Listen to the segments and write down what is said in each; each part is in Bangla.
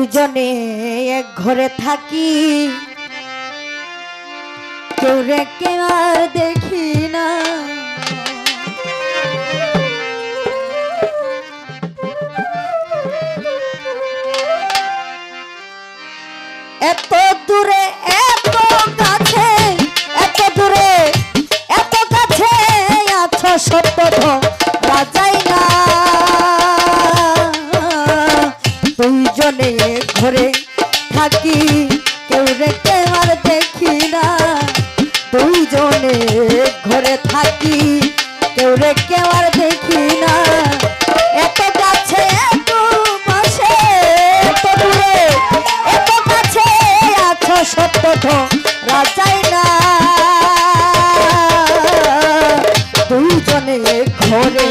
দুজনে এক ঘরে থাকি। তোরে রে কেউ দেখি না। থাকি, কেউ রেখে আর দেখি না। দুইজনে ঘরে থাকি, কেউ রেখে আর দেখি না। এত কাছে কাছে না। ঘরে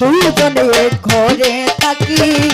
দুজনে ঘরে থাকি।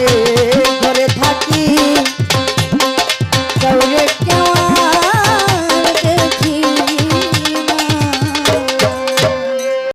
রে